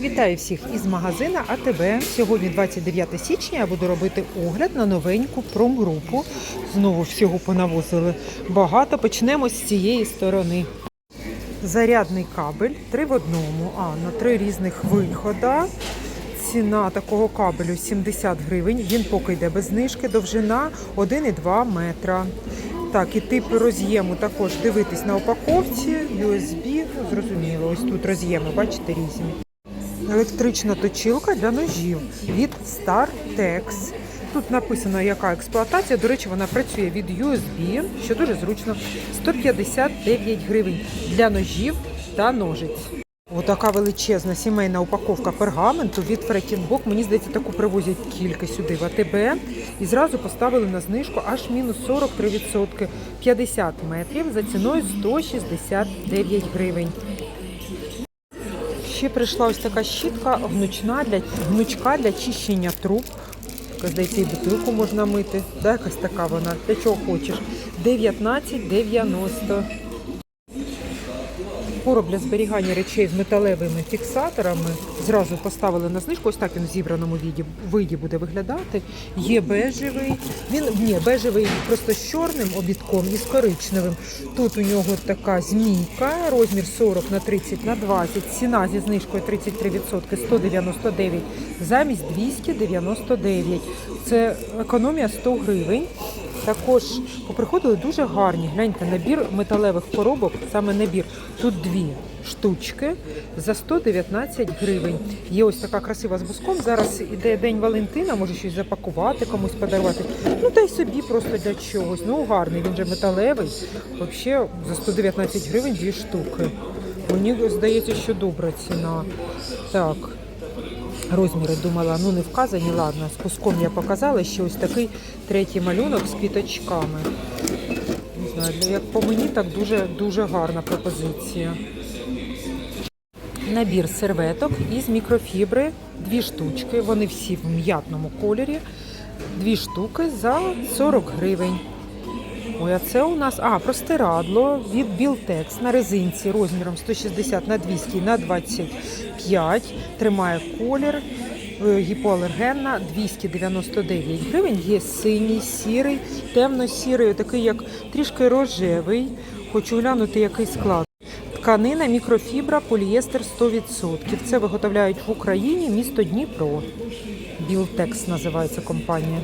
Вітаю всіх із магазина АТБ. Сьогодні 29 січня я буду робити огляд на новеньку промгрупу. Знову всього понавозили багато. Почнемо з цієї сторони. Зарядний кабель 3 в одному, а на три різних вихода. Ціна такого кабелю 70 гривень. Він поки йде без знижки, довжина 1,2 метра. Так, і тип роз'єму також дивитись на упаковці, USB, зрозуміло, ось тут роз'єми, бачите, різні. Електрична точилка для ножів від StarTex. Тут написано, яка експлуатація. До речі, вона працює від USB, що дуже зручно. 159 гривень для ножів та ножиць. Отака величезна сімейна упаковка пергаменту від Фрекінбок. Мені здається, таку привозять кілька сюди в АТБ. І зразу поставили на знижку аж мінус 43%. 50 метрів за ціною 169 гривень. Ще прийшла ось така щітка гнучна для гнучка для чищення труб. Здається, і бутилку можна мити. Да, якась така вона. Для чого хочеш. 19,90. Короб для зберігання речей з металевими фіксаторами. Зразу поставили на знижку. Ось так він в зібраному віді, виді буде виглядати. Є бежевий. Він ні, бежевий просто з чорним обідком і з коричневим. Тут у нього така змійка, розмір 40 на 30 на 20. Ціна зі знижкою 33% 199 замість 299. Це економія 100 гривень. Також поприходили дуже гарні. Гляньте, набір металевих коробок, саме набір. Тут дві штучки за 119 гривень. Є ось така красива з буском. Зараз іде День Валентина, може щось запакувати, комусь подарувати. Ну та й собі просто для чогось. Ну гарний, він же металевий. Взагалі за 119 гривень дві штуки. Мені здається, що добра ціна. Так. Розміри думала, ну не вказані, ладно, з куском я показала, ще ось такий третій малюнок з квіточками. Не знаю, як по мені, так дуже дуже гарна пропозиція. Набір серветок із мікрофібри, дві штучки, вони всі в м'ятному кольорі. Дві штуки за 40 гривень. Ой, а це у нас а, простирадло від Білтекс на резинці розміром 160 на 200 на 25. Тримає колір. е, Гіпоалергенна 299 гривень. Є синій, сірий, темно-сірий, такий як трішки рожевий. Хочу глянути, який склад. Тканина, мікрофібра, полієстер 100%. Це виготовляють в Україні місто Дніпро. Білтекс називається компанія.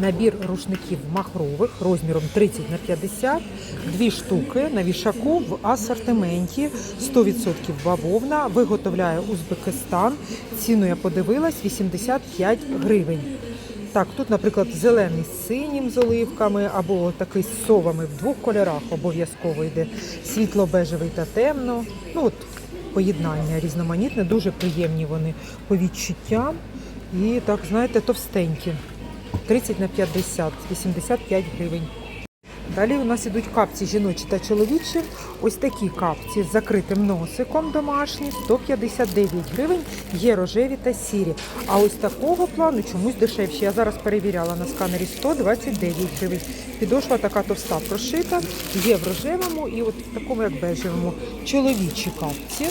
Набір рушників махрових розміром 30 на 50, дві штуки на вішаку в асортименті 100% бавовна, виготовляє Узбекистан. Ціну я подивилась 85 гривень. Так, тут, наприклад, зелений з синім з оливками, або такий з совами в двох кольорах обов'язково йде. Світло-бежевий та темно. Ну от поєднання різноманітне, дуже приємні вони по відчуттям. І так, знаєте, товстенькі. 30 на 50, 85 гривень. Далі у нас ідуть капці жіночі та чоловічі. Ось такі капці з закритим носиком домашні, 159 гривень, є рожеві та сірі. А ось такого плану чомусь дешевші. Я зараз перевіряла на сканері 129 гривень. Підошва така товста прошита, є в рожевому і от в такому як бежевому. Чоловічі капці.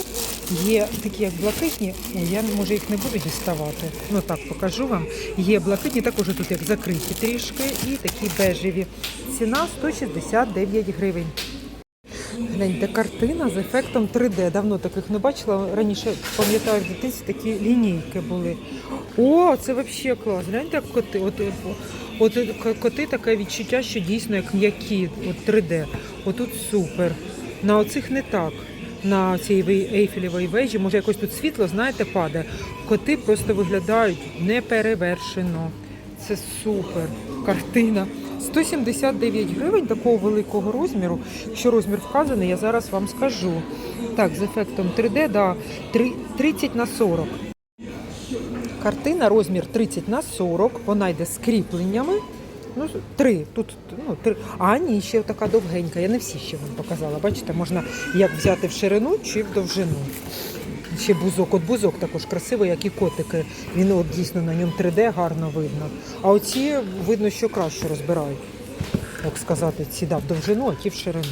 Є такі як блакитні. Ой, я може їх не буду діставати. Ну так покажу вам. Є блакитні, також тут як закриті трішки, і такі бежеві. Ціна 169 гривень. Гляньте, картина з ефектом 3D. Давно таких не бачила. Раніше, пам'ятаю, в дитинстві такі лінійки були. О, це взагалі клас. Гляньте, як коти. От, от, от коти таке відчуття, що дійсно як м'які, от 3D. Отут супер. На оцих не так. На цій ейфелевій вежі, може якось тут світло, знаєте, падає. Коти просто виглядають неперевершено. Це супер картина. 179 гривень такого великого розміру. Якщо розмір вказаний, я зараз вам скажу. Так, з ефектом 3D, да, 30 на 40. Картина розмір 30 на 40, вона йде з. Ну, три. Тут ну, три. А ні, ще така довгенька. Я не всі ще вам показала. Бачите, можна як взяти в ширину чи в довжину. Ще бузок. От бузок також красивий, як і котики. Він от дійсно на ньому 3D гарно видно. А оці видно, що краще розбирають. Як сказати, ці да, в довжину, а ті в ширину.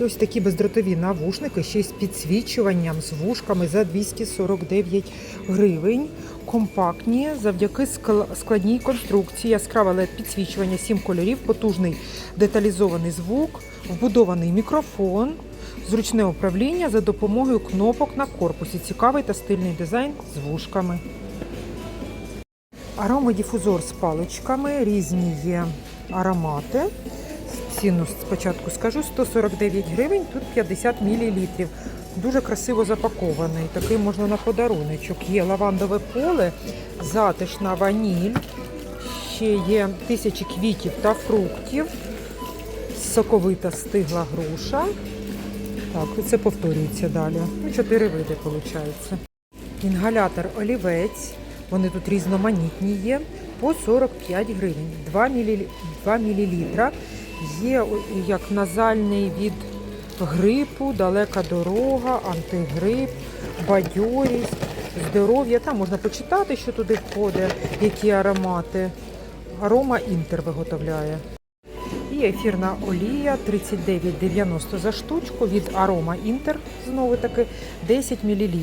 І ось такі бездротові навушники, ще з підсвічуванням, з вушками за 249 гривень. Компактні завдяки складній конструкції, яскраве led підсвічування, 7 кольорів, потужний деталізований звук, вбудований мікрофон, зручне управління за допомогою кнопок на корпусі. Цікавий та стильний дизайн з вушками. Аромадіфузор з паличками, різні є аромати. Ціну спочатку скажу 149 гривень, тут 50 мл. Дуже красиво запакований. Такий можна на подаруночок. Є лавандове поле, затишна ваніль, ще є тисячі квітів та фруктів, соковита стигла груша. Так, це повторюється далі. Чотири види виходить. Інгалятор олівець. Вони тут різноманітні є по 45 гривень. 2 мл. 2 мл. Є як назальний від грипу, далека дорога, антигрип, бадьорість, здоров'я. Там можна почитати, що туди входить, які аромати. Арома Інтер виготовляє. І ефірна олія 39,90 за штучку від Арома Інтер, знову таки 10 мл.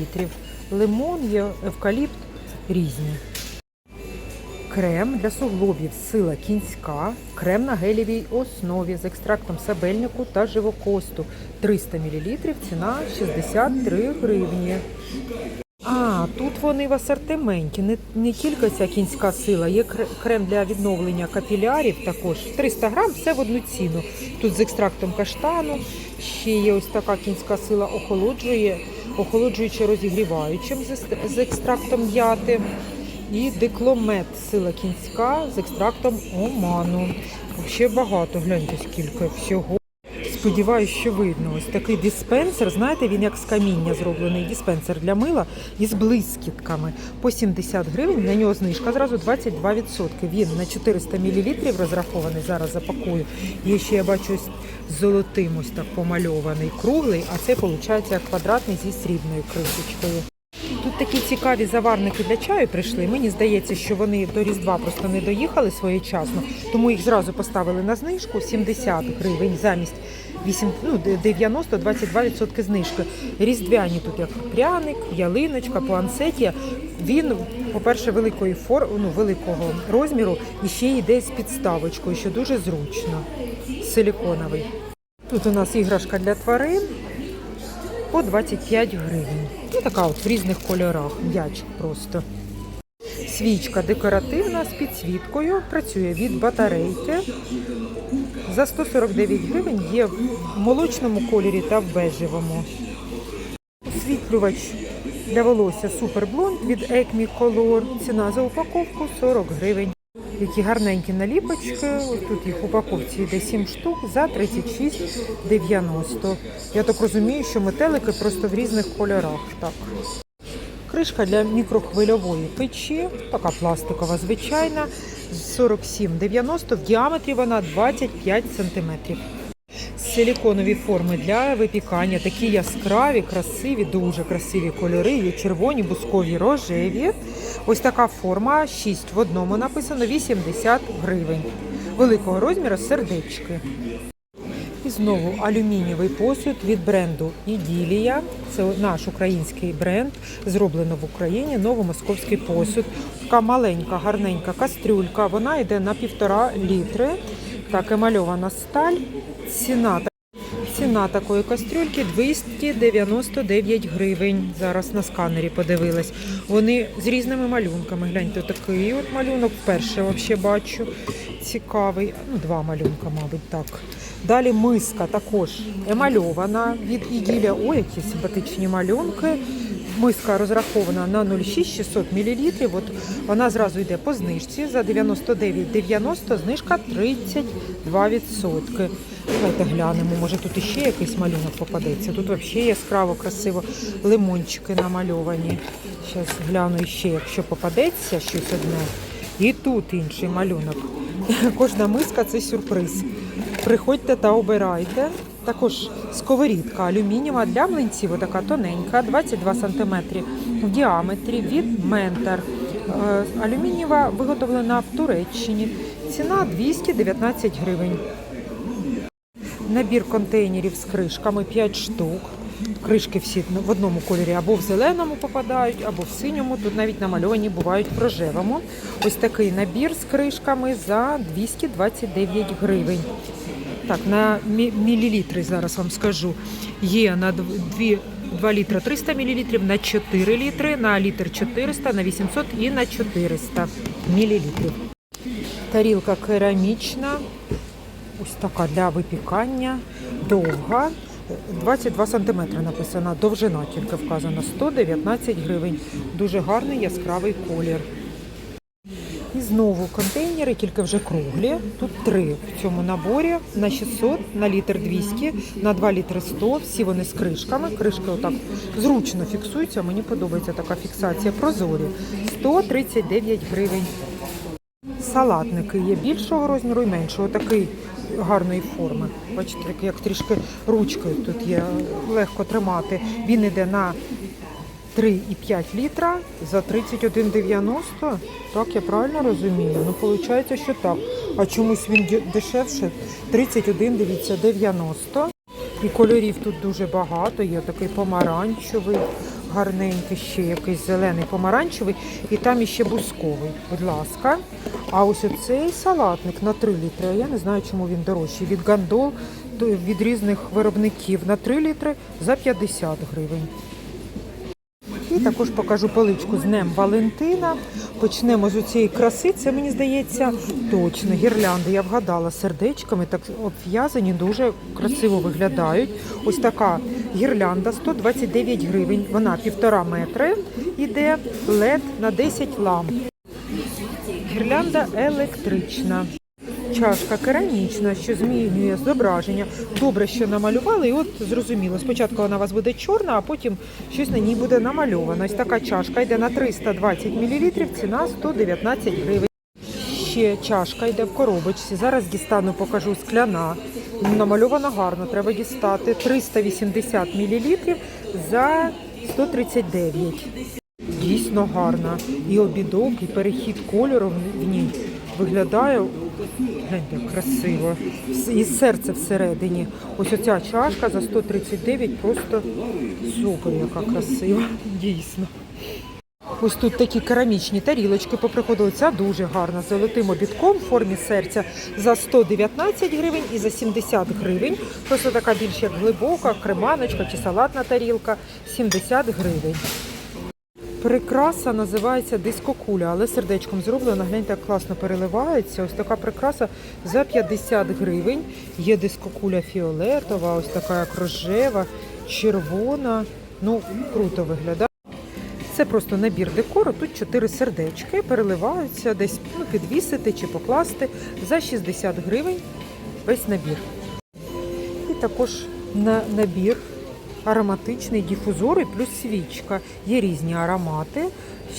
Лимон евкаліпт різні. Крем для суглобів сила кінська, крем на гелєвій основі з екстрактом сабельнику та живокосту 300 мл, ціна 63 гривні. Тут вони в асортименті. Не, не тільки ця кінська сила, є кре- крем для відновлення капілярів також. 300 грам, все в одну ціну. Тут з екстрактом каштану. Ще є ось така кінська сила охолоджує, охолоджуючи розігріваючим з екстрактом м'яти. І дикломет сила кінська з екстрактом оману. Ще багато, гляньте скільки всього. Сподіваюсь, що видно. Ось такий диспенсер. Знаєте, він як з каміння зроблений диспенсер для мила із блискітками. По 70 гривень. На нього знижка зразу 22%. Він на 400 мл розрахований. Зараз запакую. Є ще я бачу золотим ось так помальований круглий, а це виходить квадратний зі срібною кришечкою. Такі цікаві заварники для чаю прийшли. Мені здається, що вони до Різдва просто не доїхали своєчасно, тому їх зразу поставили на знижку 70 гривень замість 8, ну, 90 22% знижки. Різдвяні тут як пряник, ялиночка, пуансетія. Він, по-перше, великої фор, ну, великого розміру і ще йде з підставочкою, що дуже зручно. Силіконовий. Тут у нас іграшка для тварин по 25 гривень. Ну, така от в різних кольорах. М'ячик просто. Свічка декоративна з підсвіткою. Працює від батарейки. За 149 гривень є в молочному кольорі та в бежевому. Освітлювач для волосся Blond від Acme Color. Ціна за упаковку 40 гривень. Які гарненькі наліпочки. Тут їх упаковці йде 7 штук за 36,90. Я так розумію, що метелики просто в різних кольорах. Так. Кришка для мікрохвильової печі, така пластикова, звичайна, 47,90. В діаметрі вона 25 см. Силіконові форми для випікання, такі яскраві, красиві, дуже красиві кольори. Є червоні, бускові, рожеві. Ось така форма, 6 в одному написано, 80 гривень. Великого розміру сердечки. І знову алюмінієвий посуд від бренду Іділія. Це наш український бренд, зроблено в Україні. Новомосковський посуд. Така маленька, гарненька кастрюлька. Вона йде на півтора літри. Так, емальована сталь. Ціна Ціна такої кастрюльки 299 гривень. Зараз на сканері подивилась. Вони з різними малюнками. Гляньте, такий от малюнок. Вперше взагалі бачу. Цікавий. Ну, два малюнка, мабуть, так. Далі миска також емальована від Іділя. Ой, які симпатичні малюнки. Миска розрахована на 0,6-600 мл. От вона зразу йде по знижці за 99,90, знижка 32%. Давайте глянемо, може тут іще якийсь малюнок попадеться. Тут взагалі яскраво, красиво лимончики намальовані. Зараз гляну іще, якщо попадеться щось одне. І тут інший малюнок. Кожна миска це сюрприз. Приходьте та обирайте. Також сковорідка алюмінієва для млинців, отака тоненька, 22 см в діаметрі від Ментер. Е, Алюмінієва виготовлена в Туреччині. Ціна 219 гривень. Набір контейнерів з кришками 5 штук. Кришки всі в одному кольорі або в зеленому попадають, або в синьому. Тут навіть намальовані бувають в рожевому. Ось такий набір з кришками за 229 гривень. Так, на мілілітри зараз вам скажу. Є на 2, 2 літра 300 мілілітрів, на 4 літри, на літр 400, на 800 і на 400 мілілітрів. Тарілка керамічна, ось така для випікання, довга. 22 см написана, довжина тільки вказана, 119 гривень. Дуже гарний яскравий колір. І знову контейнери, тільки вже круглі. Тут три в цьому наборі на 600, на літр 200, на 2 літри 100. Всі вони з кришками. Кришки отак зручно фіксуються. Мені подобається така фіксація. Прозорі. 139 гривень. Салатники є більшого розміру і меншого. Такий гарної форми. Бачите, як- трішки ручкою тут є легко тримати. Він іде на 3,5 літра за 31,90. Так, я правильно розумію? Ну, виходить, що так. А чомусь він дешевше 31, дивіться, 90. І кольорів тут дуже багато. Є такий помаранчевий, гарненький, ще якийсь зелений помаранчевий, і там іще бусковий. Будь ласка. А ось оцей салатник на 3 літри. Я не знаю, чому він дорожчий. Від гандол від різних виробників на 3 літри за 50 гривень. І також покажу поличку з Днем Валентина. Почнемо з цієї краси. Це мені здається точно гірлянди. Я вгадала сердечками, так обв'язані, дуже красиво виглядають. Ось така гірлянда 129 гривень. Вона півтора метри. Іде LED на 10 ламп. Гірлянда електрична. Чашка керамічна, що змінює зображення. Добре, що намалювали, і от зрозуміло. Спочатку вона у вас буде чорна, а потім щось на ній буде намальовано. Ось така чашка йде на 320 мл, ціна 119 гривень. Ще чашка йде в коробочці. Зараз дістану, покажу скляна. Намальована гарно, треба дістати. 380 мл за 139. Дійсно гарна. І обідок, і перехід кольору в- ній виглядає гляньте, красиво. І серце всередині. Ось оця чашка за 139 просто супер, яка красива. Дійсно. Ось тут такі керамічні тарілочки поприходили. Ця дуже гарна золотим обідком в формі серця за 119 гривень і за 70 гривень. Просто така більш як глибока, креманочка чи салатна тарілка 70 гривень. Прикраса називається дискокуля, але сердечком зроблена. Гляньте, як класно переливається. Ось така прикраса за 50 гривень. Є дискокуля фіолетова, ось така як рожева, червона. Ну, круто виглядає. Це просто набір декору. Тут чотири сердечки переливаються, десь ну, підвісити чи покласти за 60 гривень весь набір. І також на набір ароматичний дифузор і плюс свічка. Є різні аромати.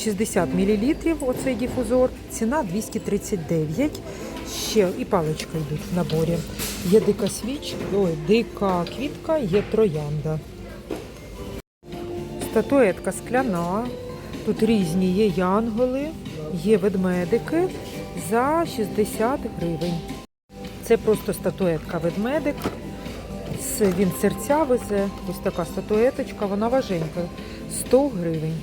60 мл оцей дифузор, ціна 239. Ще і паличка йдуть в наборі. Є дика свічка, ой, дика квітка, є троянда. Статуетка скляна. Тут різні є янголи, є ведмедики за 60 гривень. Це просто статуетка ведмедик. С- Він серця везе. Ось така статуеточка, вона важенька. 100 гривень.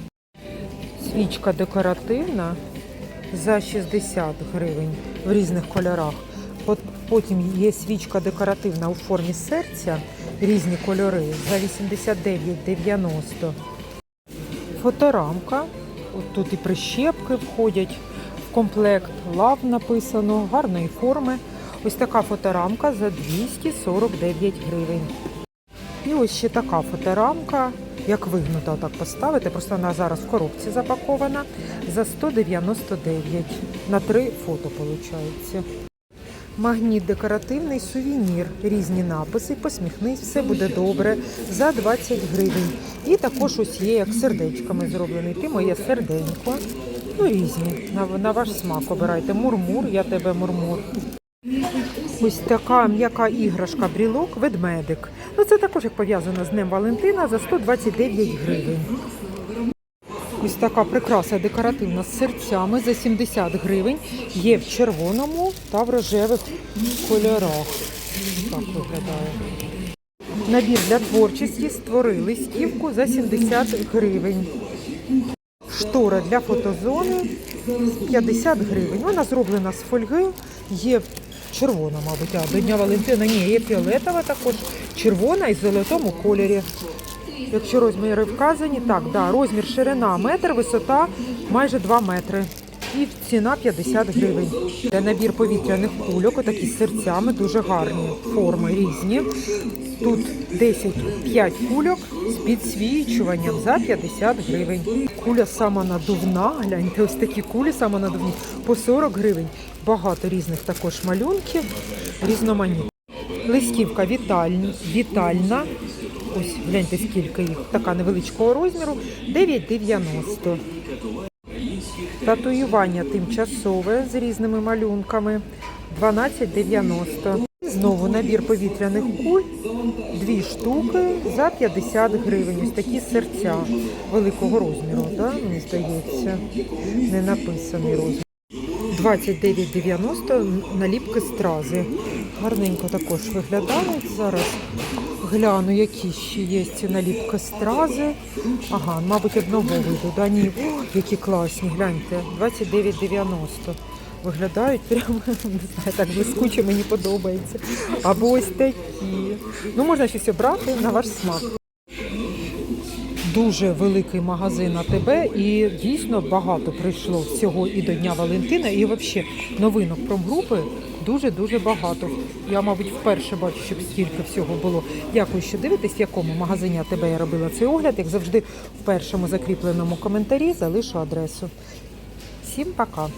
Свічка декоративна за 60 гривень в різних кольорах. От Потім є свічка декоративна у формі серця, різні кольори за 89,90. Фоторамка. От тут і прищепки входять в комплект. Лав написано, гарної форми. Ось така фоторамка за 249 гривень. І ось ще така фоторамка, як вигнута так поставити. Просто вона зараз в коробці запакована за 199. На три фото виходить. Магніт декоративний сувенір, різні написи, посміхнись, все буде добре за 20 гривень. І також ось є як сердечками зроблений. Ти моє серденько. Ну, різні. На, на ваш смак обирайте. Мурмур, я тебе мурмур. Ось така м'яка іграшка брілок, ведмедик. Ну це також як пов'язано з Днем Валентина за 129 гривень. Ось така прикраса декоративна з серцями за 70 гривень. Є в червоному та в рожевих кольорах. Так виглядає. Набір для творчості створили стівку за 70 гривень. Штора для фотозони 50 гривень. Вона зроблена з фольги. Є червона, мабуть, а до Дня Валентина ні, є фіолетова також, червона і в золотому кольорі. Якщо розміри вказані, так, да, розмір ширина метр, висота майже 2 метри. І ціна 50 гривень. Це набір повітряних кульок, отакі з серцями, дуже гарні форми різні. Тут 10 5 кульок з підсвічуванням за 50 гривень. Куля самонадувна, гляньте, ось такі кулі самонадувні по 40 гривень. Багато різних також малюнків, різноманітні. Листівка вітальні, вітальна. Ось гляньте, скільки їх. Така невеличкого розміру. 9,90. Татуювання тимчасове з різними малюнками. 12,90. Знову набір повітряних куль. Дві штуки за 50 гривень. Ось такі серця великого розміру, да? мені здається. Не написаний розмір. 29,90 наліпки стрази. Гарненько також виглядають. Зараз гляну, які ще є ці наліпки стрази. Ага, мабуть, одного виду. Да? Ні. Які класні, гляньте. 29,90. Виглядають прямо, не знаю, так блискуче, мені подобається. Або ось такі. Ну, можна щось обрати на ваш смак дуже великий магазин АТБ і дійсно багато прийшло всього і до Дня Валентина, і взагалі новинок промгрупи дуже-дуже багато. Я, мабуть, вперше бачу, щоб стільки всього було. Дякую, що дивитесь, в якому магазині АТБ я робила цей огляд. Як завжди, в першому закріпленому коментарі залишу адресу. Всім пока!